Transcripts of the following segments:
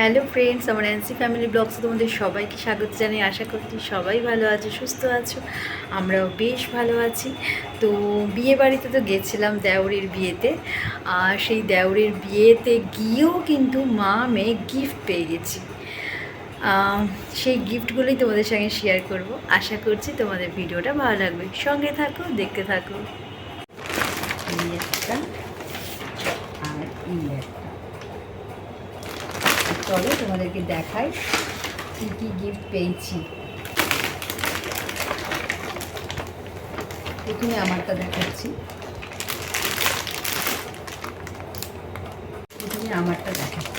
Hello friends, আমার NC family blogs তোমাদের সবাইকে স্বাগত জানাই আশা করছি সবাই ভালো আছো, সুস্থ আছো, আমরাও বেশ ভালো আছি। তো বিয়ে বাড়িতে তো গেছিলাম দেওরের বিয়েতে, আর সেই দেওরের বিয়েতে গিয়েও কিন্তু মা মেয়ে গিফট পেয়ে গেছি। সেই গিফটগুলোই তোমাদের সঙ্গে শেয়ার করব। আশা করছি তোমাদের ভিডিওটা ভালো লাগবে। সঙ্গে থাকো, দেখতে থাকো এই একটা আর এই একটা চলো তোমাদেরকে দেখাই কী কী গিফট পেয়েছি। প্রথমে আমারটা দেখাচ্ছি। প্রথমে আমারটা দেখাচ্ছি।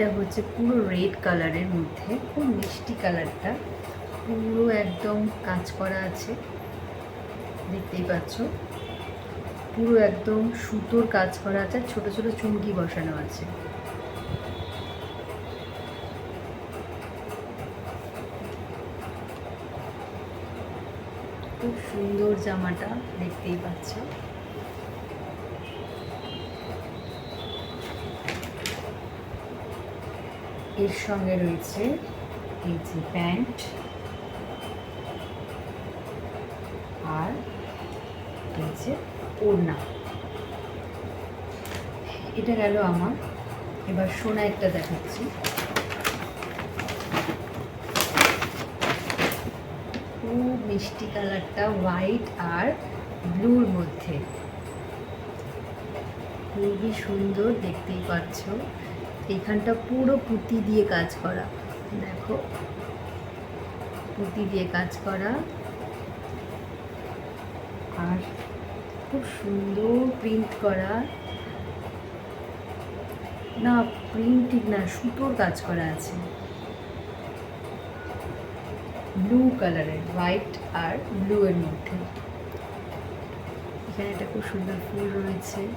এটা হচ্ছে পুরো রেড কালারের মধ্যে, খুব মিষ্টি কালারটা। পুরো একদম কাজ করা আছে। দেখতেই পাচ্ছ। পুরো একদম সুতোর কাজ করা আছে ছোট ছোট চুমকি বসানো আছে। খুব সুন্দর জামাটা, দেখতেই পাচ্ছ। এর সঙ্গে রয়েছে এই যে প্যান্ট আর যে ওড়না। এটা গেল আমার। এবার সোনা একটা দেখাচ্ছি। খুব মিষ্টি কালারটা হোয়াইট আর ব্লুর মধ্যে। খুবই সুন্দর দেখতেই পাচ্ছ। এখানটা পুরো পুঁতি দিয়ে কাজ করা। দেখো। পুঁতি দিয়ে কাজ করা। আর খুব সুন্দর প্রিন্ট করা। না প্রিন্ট ঠিক না, সুতোর কাজ করা আছে। ব্লু কালারের হোয়াইট আর ব্লু এর মধ্যে। এখানে একটা খুব সুন্দর ফুল রয়েছে।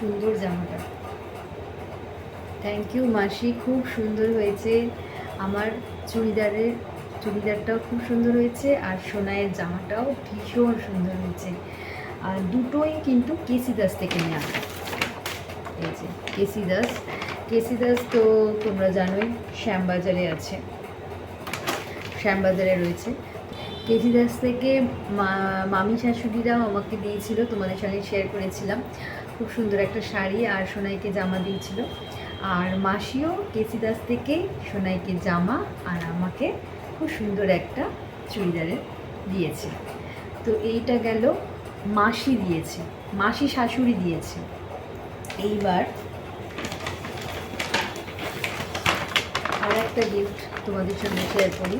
সুন্দর জামাটা। থ্যাংক ইউ মাসি, খুব সুন্দর হয়েছে। আমার চুড়িদারের, চুড়িদারটাও খুব সুন্দর হয়েছে আর সোনাইয়ের জামাটাও ভীষণ সুন্দর হয়েছে। আর দুটোই কিন্তু কেসি দাস থেকে নেওয়া এই যে কেসি দাস কেসি দাস তো তোমরা জানোই, শ্যামবাজারে আছে। শ্যামবাজারে রয়েছে। কেজি দাস থেকে মা- মামি শাশুড়িরাও আমাকে দিয়েছিল, তোমাদের সঙ্গে শেয়ার করেছিলাম। খুব সুন্দর একটা শাড়ি আর সোনাইকে জামা দিয়েছিল। আর মাসিও কেসি দাস থেকে সোনাইকে জামা আর আমাকে খুব সুন্দর একটা চুড়িদারের দিয়েছে। তো এইটা গেল মাসি দিয়েছে, মাসি শাশুড়ি দিয়েছে। এইবার আর একটা গিফট তোমাদের সঙ্গে শেয়ার করি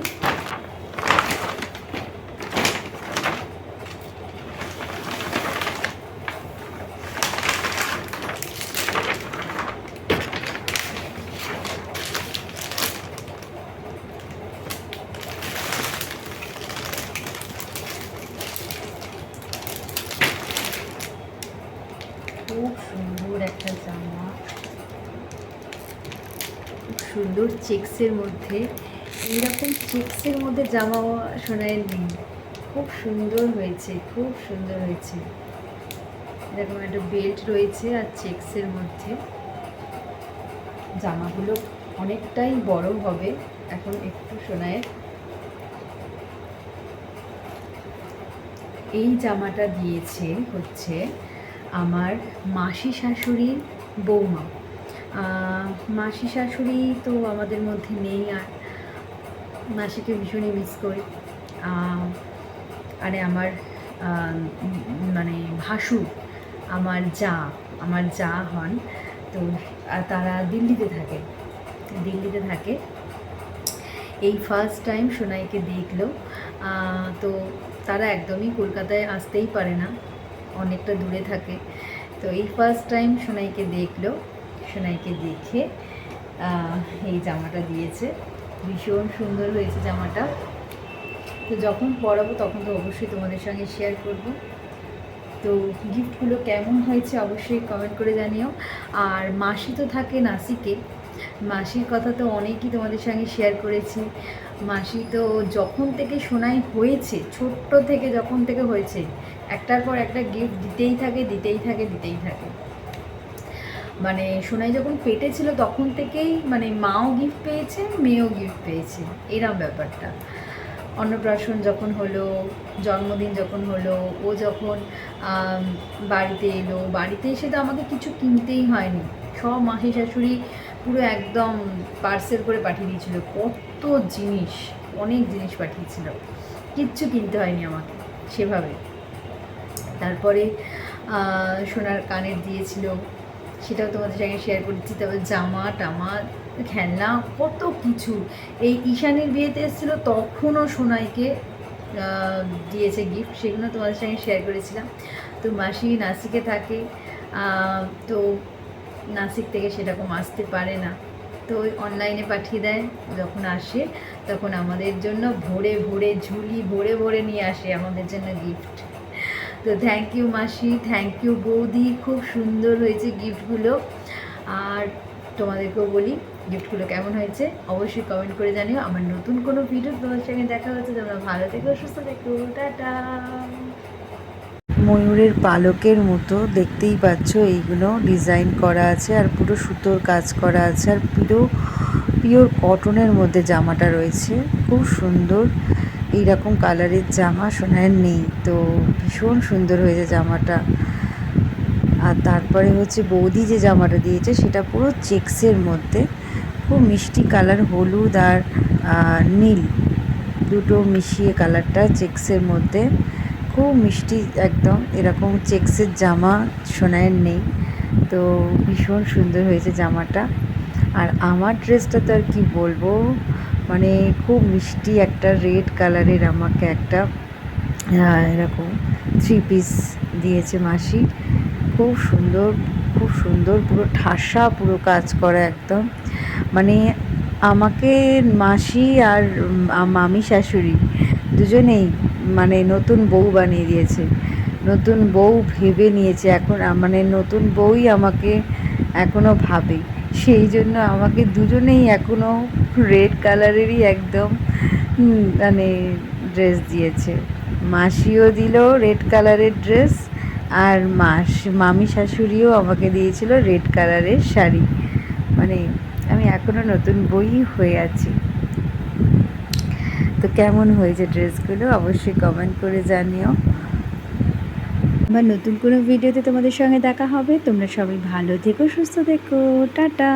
খুব সুন্দর একটা জামা। খুব সুন্দর চেক্সের মধ্যে। এইরকম চেক্সের মধ্যে জামা সোনায় নেই। খুব সুন্দর হয়েছে, খুব সুন্দর হয়েছে। এরকম একটা বেল্ট রয়েছে আর চেক্সের মধ্যে। জামাগুলো অনেকটাই বড় হবে এখন একটু সোনায়ের এই জামাটা দিয়েছে হচ্ছে আমার মাসি শাশুড়ির বৌমা। মাসি শাশুড়ি তো আমাদের মধ্যে নেই আর মাসিকে ভীষণই মিস করি। আরে আমার মানে ভাসুর আমার যা আমার যা হন, তো তারা দিল্লিতে থাকে। দিল্লিতে থাকে। এই ফার্স্ট টাইম সোনাইকে দেখল। তো তারা একদমই কলকাতায় আসতেই পারে না। অনেকটা দূরে থাকে। তো এই ফার্স্ট টাইম সোনাইকে দেখল, সোনাইকে দেখে এই জামাটা দিয়েছে। ভীষণ সুন্দর হয়েছে জামাটা। তো যখন পরাবো তখন তো অবশ্যই তোমাদের সঙ্গে শেয়ার করব। তো গিফটগুলো কেমন হয়েছে অবশ্যই কমেন্ট করে জানিও। আর মাসি তো থাকে নাসিকে। মাসির কথা তো অনেকই তোমাদের সঙ্গে শেয়ার করেছি। মাসি তো যখন থেকে সোনাই হয়েছে, ছোট্ট থেকে যখন থেকে হয়েছে, একটার পর একটা গিফট দিতেই থাকে দিতেই থাকে দিতেই থাকে। মানে সোনাই যখন পেটে ছিল, তখন থেকেই মানে মাও গিফট পেয়েছে, মেয়েও গিফট পেয়েছে। এরম ব্যাপারটা। অন্নপ্রাশন যখন হলো, জন্মদিন যখন হলো, ও যখন বাড়িতে এলো, বাড়িতে এসে তো আমাকে কিছু কিনতেই হয়নি। সব মাসি শাশুড়ি পুরো একদম পার্সেল করে পাঠিয়ে দিয়েছিল। কত জিনিস, অনেক জিনিস পাঠিয়েছিল। কিচ্ছু কিনতে হয়নি আমাকে সেভাবে। তারপরে সোনার কানের দিয়েছিল। সেটাও তোমাদের সঙ্গে শেয়ার করেছি। তারপর জামা, টামা, খেলনা, কত কিছু। এই ঈশানের বিয়েতে এসেছিল, তখনও সোনাইকে দিয়েছে গিফট সেগুলো তোমাদের সঙ্গে শেয়ার করেছিলাম। তো মাসি নাসিকে থাকে তো নাসিক থেকে সেরকম আসতে পারে না। তো অনলাইনে পাঠিয়ে দেয়, যখন আসে তখন আমাদের জন্য ভরে ভরে ঝুলি ভরে ভরে নিয়ে আসে আমাদের জন্য গিফট তো থ্যাংক ইউ মাসি থ্যাংক ইউ বৌদি, খুব সুন্দর হয়েছে গিফটগুলো আর তোমাদেরকেও বলি গিফটগুলো কেমন হয়েছে অবশ্যই কমেন্ট করে জানিও। আমার নতুন কোনো ভিডিও তোমার সঙ্গে দেখা হচ্ছে, তোমরা ভালো থেকো, সুস্থ থেকো, টাটা। ময়ূরের পালকের মতো দেখতেই পাচ্ছ, এইগুলো ডিজাইন করা আছে আর পুরো সুতোর কাজ করা আছে আর পুরো পিওর কটনের মধ্যে জামাটা রয়েছে। খুব সুন্দর। এইরকম কালারের জামা সোনার নেই, তো ভীষণ সুন্দর হয়েছে জামাটা। আর তারপরে হচ্ছে বৌদি যে জামাটা দিয়েছে, সেটা পুরো চেক্সের মধ্যে। খুব মিষ্টি কালার হলুদ আর নীল। দুটো মিশিয়ে কালারটা চেক্সের মধ্যে। খুব মিষ্টি একদম। এরকম চেক্সের জামা সোনায়ের নেই। তো ভীষণ সুন্দর হয়েছে জামাটা। আর আমার ড্রেসটা তো আর কি বলব? মানে খুব মিষ্টি একটা রেড কালারের আমাকে একটা এরকম থ্রি পিস দিয়েছে মাসি। খুব সুন্দর খুব সুন্দর পুরো ঠাসা পুরো কাজ করা একদম। মানে আমাকে মাসি আর মামি শাশুড়ি দুজনেই মানে নতুন বউ বানিয়ে দিয়েছে। নতুন বউ ভেবে নিয়েছে। এখন মানে নতুন বউই আমাকে এখনও ভাবে। সেই জন্য আমাকে দুজনেই এখনও রেড কালারেরই একদম মানে ড্রেস দিয়েছে। মাসিও দিল রেড কালারের ড্রেস আর মাস মামি শাশুড়িও আমাকে দিয়েছিল রেড কালারের শাড়ি। মানে আমি এখনও নতুন বই হয়ে আছি। তো কেমন হয়েছে ড্রেসগুলো? অবশ্যই কমেন্ট করে জানিও। আমার নতুন কোনো ভিডিওতে তোমাদের সঙ্গে দেখা হবে। তোমরা সবাই ভালো থেকো, সুস্থ থেকো। টাটা!